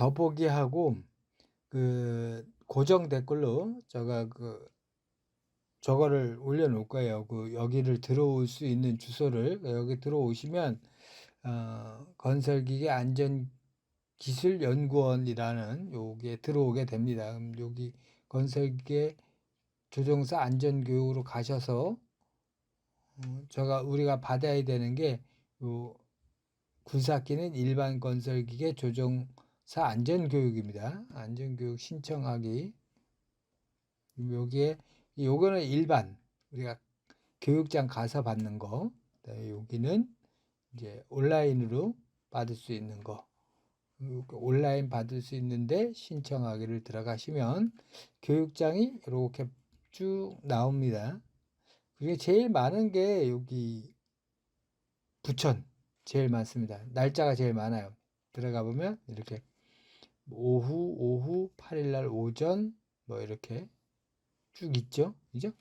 더보기하고 그 고정 댓글로 제가 그 저거를 올려놓을 거예요. 그 여기를 들어올 수 있는 주소를 여기 들어오시면 어, 건설기계 안전 기술 연구원이라는 요게 들어오게 됩니다. 그럼 여기 건설기계 조종사 안전 교육으로 가셔서 어, 제가 우리가 받아야 되는 게요 굴삭기는 일반 건설기계 조종 사 안전교육입니다. 안전교육 신청하기 여기에 요거는 일반 우리가 교육장 가서 받는 거 그다음에 여기는 이제 온라인으로 받을 수 있는 거 온라인 받을 수 있는데 신청하기를 들어가시면 교육장이 이렇게 쭉 나옵니다. 그게 제일 많은 게 여기 부천 제일 많습니다. 날짜가 제일 많아요. 들어가 보면 이렇게 오후 오후 8일 날 오전 뭐 이렇게 쭉 있죠. 그죠?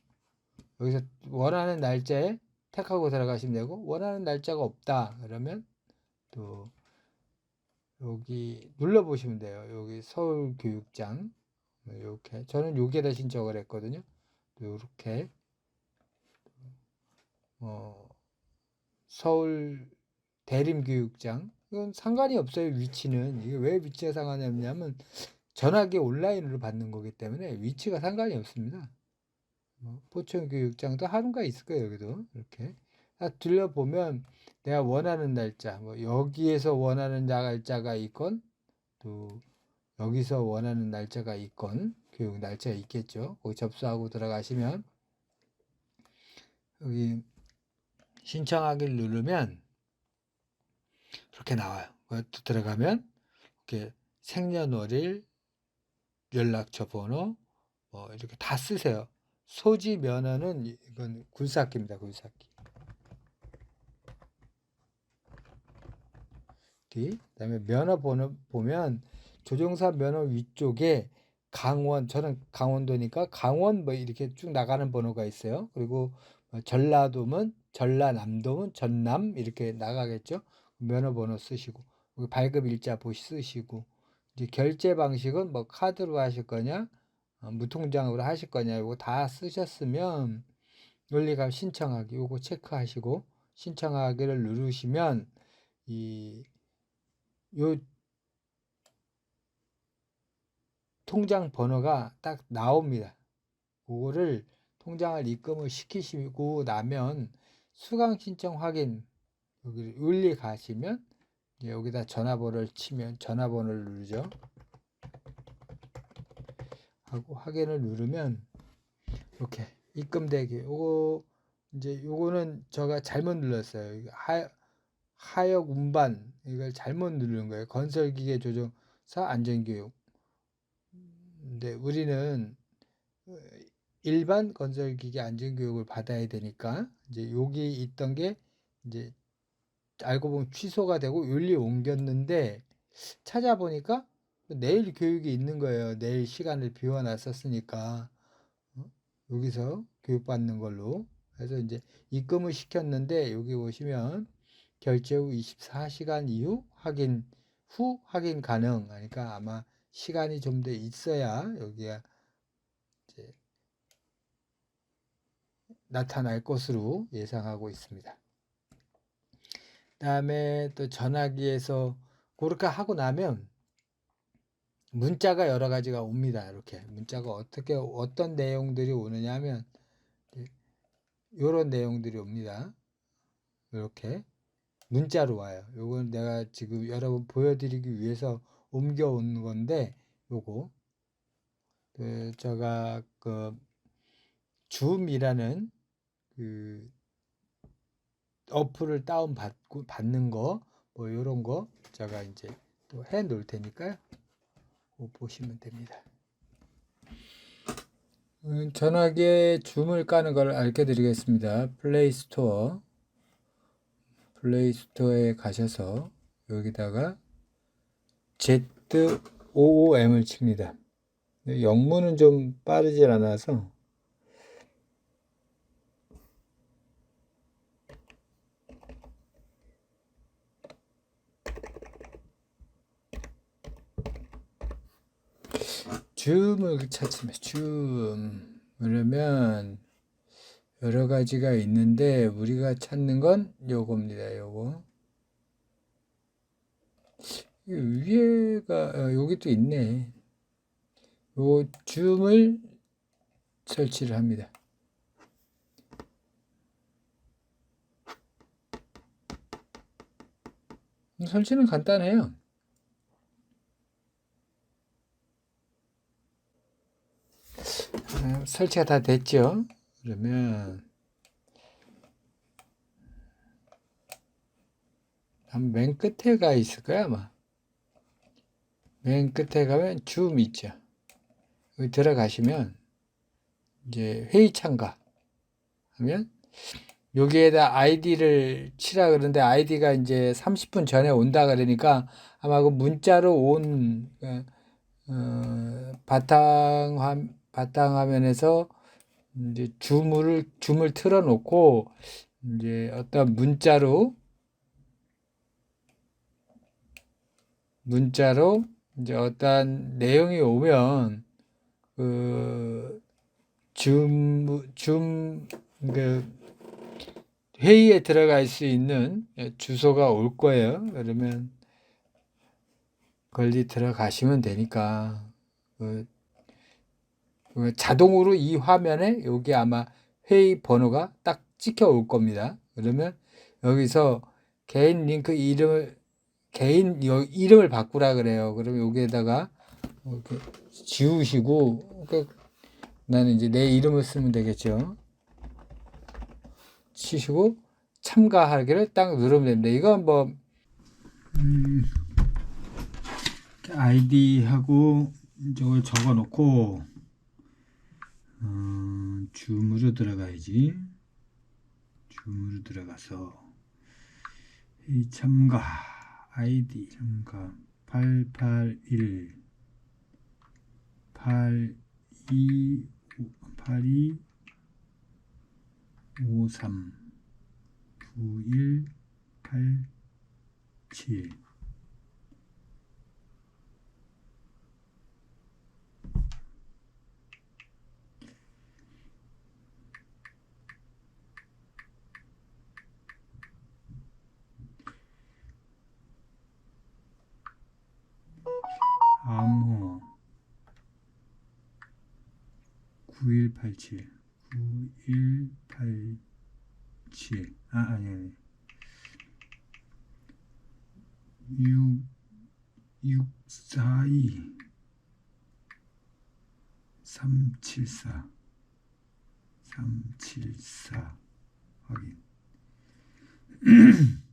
여기서 원하는 날짜에 택하고 들어가시면 되고 원하는 날짜가 없다 그러면 또 여기 눌러 보시면 돼요. 여기 서울교육장 이렇게 저는 여기에다 신청을 했거든요. 이렇게 어, 서울 대림교육장 이건 상관이 없어요 위치는 이게 왜 위치가 상관이 없냐면 전화기 온라인으로 받는 거기 때문에 위치가 상관이 없습니다. 뭐 포천 교육장도 하루가 있을 거예요 여기도 이렇게 들려보면 내가 원하는 날짜 뭐 여기에서 원하는 날짜가 있건 또 여기서 원하는 날짜가 있건 교육 날짜가 있겠죠. 거기 접수하고 들어가시면 여기 신청하기를 누르면 이렇게 나와요. 또 들어가면 이렇게 생년월일, 연락처 번호 뭐 이렇게 다 쓰세요. 소지 면허는 이건 굴삭기입니다. 굴삭기. 그다음에 면허 번호 보면 조종사 면허 위쪽에 강원 저는 강원도니까 강원 뭐 이렇게 쭉 나가는 번호가 있어요. 그리고 뭐 전라도면 전라남도면 전남 이렇게 나가겠죠. 면허 번호 쓰시고 발급 일자 보시 쓰시고 이제 결제 방식은 뭐 카드로 하실 거냐 어, 무통장으로 하실 거냐 이거 다 쓰셨으면 논리감 신청하기 요거 체크하시고 신청하기를 누르시면 이 요 통장 번호가 딱 나옵니다. 그거를 통장을 입금을 시키시고 나면 수강 신청 확인 여기 윤리 가시면 여기다 전화번호를 치면 전화번호를 누르죠. 하고 확인을 누르면 이렇게 입금되기 요거 이제 요거는 제가 잘못 눌렀어요. 하, 하역 운반 이걸 잘못 누른 거예요. 건설기계 조종사 안전교육. 근데 우리는 일반 건설기계 안전교육을 받아야 되니까 이제 여기 있던 게 이제 알고 보면 취소가 되고 윤리 옮겼는데 찾아보니까 내일 교육이 있는 거예요. 내일 시간을 비워놨었으니까 어? 여기서 교육받는 걸로 그래서 이제 입금을 시켰는데 여기 보시면 결제 후 24시간 이후 확인 후 확인 가능 하니까 아마 시간이 좀 더 있어야 여기가 나타날 것으로 예상하고 있습니다. 다음에 또 전화기에서 그렇게 하고 나면 문자가 여러 가지가 옵니다. 이렇게 문자가 어떻게 어떤 내용들이 오느냐 하면 이런 내용들이 옵니다. 이렇게 문자로 와요. 요건 내가 지금 여러분 보여드리기 위해서 옮겨온 건데 요거 그 제가 그 줌이라는 그 어플을 다운 받고 받는 거뭐 요런 거 제가 이제 또 해 놓을 테니까요. 보시면 됩니다. 음, 전화기에 줌을 까는 걸 알려 드리겠습니다. 플레이 스토어 플레이 스토어에 가셔서 여기다가 ZOOM을 칩니다. 영문은 좀 빠르지 않아서 줌을 찾으면 줌 그러면 여러 가지가 있는데 우리가 찾는 건 요겁니다. 요거 이 위에가 어, 여기 또 있네. 요 줌을 설치를 합니다. 설치는 간단해요. 아, 설치가 다 됐죠? 그러면 한 맨 끝에 가 있을 거야 아마. 맨 끝에 가면 줌 있죠. 여기 들어가시면 이제 회의 참가 하면 여기에다 아이디를 치라 그러는데 아이디가 이제 30분 전에 온다 그러니까 아마 그 문자로 온 어, 바탕 화 바탕 화면에서 이제 줌을 줌을 틀어 놓고 이제 어떤 문자로 문자로 이제 어떤 내용이 오면 그 줌, 줌, 그 회의에 들어갈 수 있는 주소가 올 거예요. 그러면 걸리 들어가시면 되니까 그, 그 자동으로 이 화면에 여기 아마 회의 번호가 딱 찍혀 올 겁니다. 그러면 여기서 개인 링크 이름을 개인 여- 이름을 바꾸라 그래요. 그러면 여기에다가 이렇게 지우시고 그 나는 이제 내 이름을 쓰면 되겠죠. 치시고 참가하기를 딱 누르면 됩니다. 이건 뭐 음, 아이디하고 저걸 적어 놓고 어, 줌으로 들어가야지. 줌으로 들어가서 이 참가 아이디 참가 881 82 82 53 91 87 9187 9187 아 아니 아니. 6 642 374 374 확인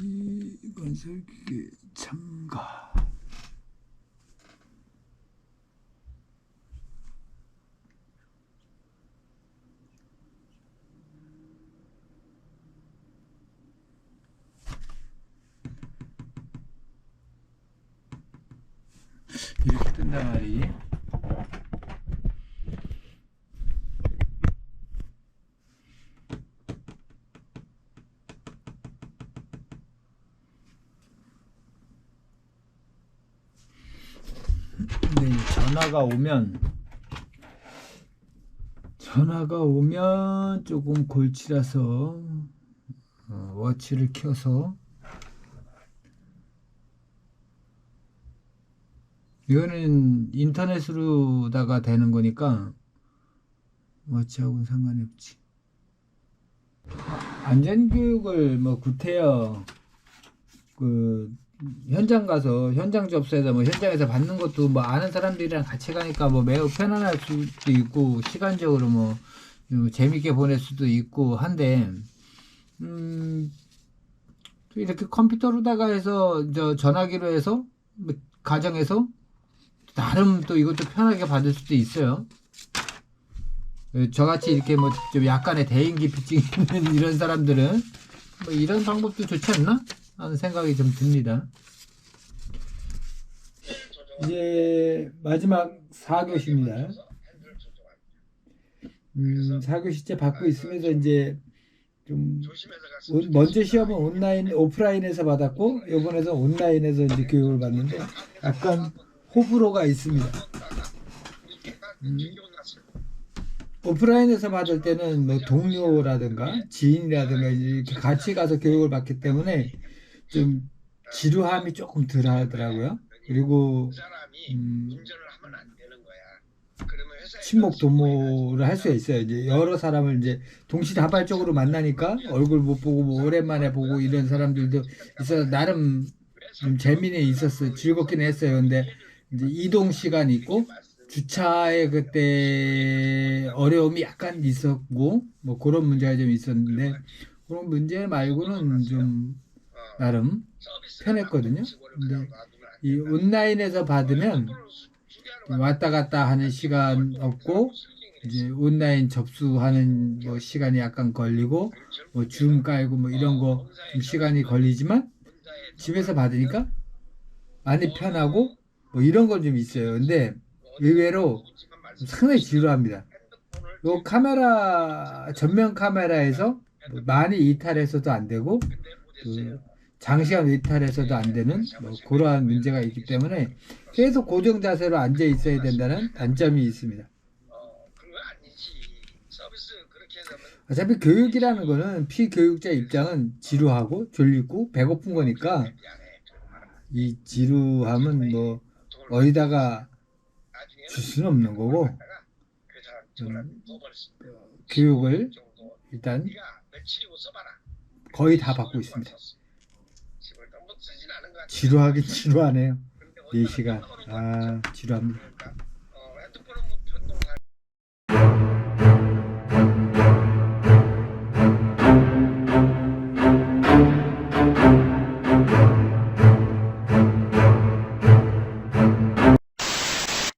이 건설기계 참가 이렇게 뜬단 말이 근데 이제 전화가 오면 전화가 오면 조금 골치라서 어, 워치를 켜서 이거는 인터넷으로다가 되는 거니까 워치하고는 상관이 없지. 안전교육을 뭐 구태여 그 현장 가서 현장 접수해서 뭐 현장에서 받는 것도 뭐 아는 사람들이랑 같이 가니까 뭐 매우 편안할 수도 있고 시간적으로 뭐 음, 재밌게 보낼 수도 있고 한데 음 이렇게 컴퓨터로다가 해서 저 전화기로 해서 뭐 가정에서 나름 또 이것도 편하게 받을 수도 있어요. 어, 저같이 이렇게 뭐 좀 약간의 대인기피증 있는 이런 사람들은 뭐 이런 방법도 좋지 않나? 하는 생각이 좀 듭니다. 이제 마지막 4교시입니다. 음, 4교시째 받고 있으면서 이제 좀 먼저 시험은 온라인 오프라인에서 받았고 이번에서 온라인에서 이제 교육을 받는데 약간 호불호가 있습니다. 음. 오프라인에서 받을 때는 뭐 동료라든가 지인이라든가 이렇게 같이 가서 교육을 받기 때문에 좀 지루함이 조금 덜 하더라고요. 그리고 그 음, 친목 도모를 할 수가 있어요. 이제 여러 사람을 이제 동시다발적으로 만나니까 얼굴 못 보고 뭐 오랜만에 보고 이런 사람들도 있어 나름 좀 재미는 있었어요. 즐겁긴 했어요. 근데 이제 이동 시간이 있고 주차에 그때 어려움이 약간 있었고 뭐 그런 문제가 좀 있었는데 그런 문제 말고는 좀 나름 편했거든요. 근데 이 온라인에서 받으면 왔다 갔다 하는 시간 없고 이제 온라인 접수하는 뭐 시간이 약간 걸리고 뭐줌 깔고 뭐 이런 거 좀 시간이 걸리지만 집에서 받으니까 많이 편하고 뭐 이런 건 좀 있어요. 근데 의외로 상당히 지루합니다. 요 카메라 전면 카메라에서 뭐 많이 이탈해서도 안 되고 그 장시간 이탈해서도 안 되는 뭐 그러한 문제가 있기 때문에 계속 고정 자세로 앉아 있어야 된다는 단점이 있습니다. 어, 어차피 교육이라는 거는 피교육자 입장은 지루하고 졸리고 배고픈 거니까. 이 지루함은 뭐 어디다가 줄 수는 없는 거고 음. 교육을. 일단. 거의 다 받고 있습니다. 지루하긴 지루하네요. 근데 4시간. 아, 지루합니다.